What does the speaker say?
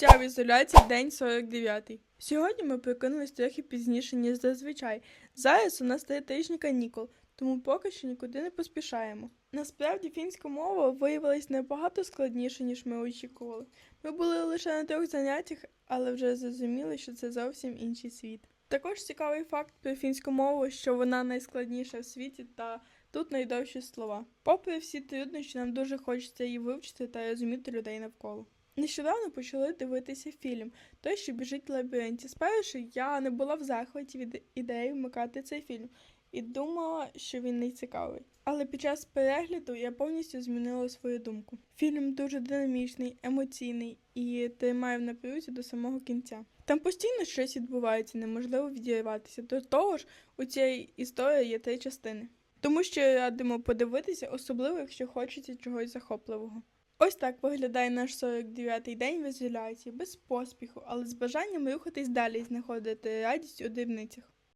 Життя в ізоляції, день 49. Сьогодні ми прокинулись трохи пізніше, ніж зазвичай. Зараз у нас три тижні канікул, тому поки що нікуди не поспішаємо. Насправді фінська мова виявилась набагато складніше, ніж ми очікували. Ми були лише на трьох заняттях, але вже зрозуміли, що це зовсім інший світ. Також цікавий факт про фінську мову, що вона найскладніша в світі та тут найдовші слова. Попри всі труднощі, нам дуже хочеться її вивчити та розуміти людей навколо. Нещодавно почали дивитися фільм Той, що біжить в лабіринті. Спершу я не була в захваті від ідеї вмикати цей фільм і думала, що він не цікавий. Але під час перегляду я повністю змінила свою думку. Фільм дуже динамічний, емоційний і тримає в напрузі до самого кінця. Там постійно щось відбувається, неможливо відірватися. До того ж, у цій історії є три частини. Тому що радимо подивитися, особливо якщо хочеться чогось захопливого. Ось так виглядає наш 49-й день в ізоляції, без поспіху, але з бажанням рухатись далі і знаходити радість у дрібницях.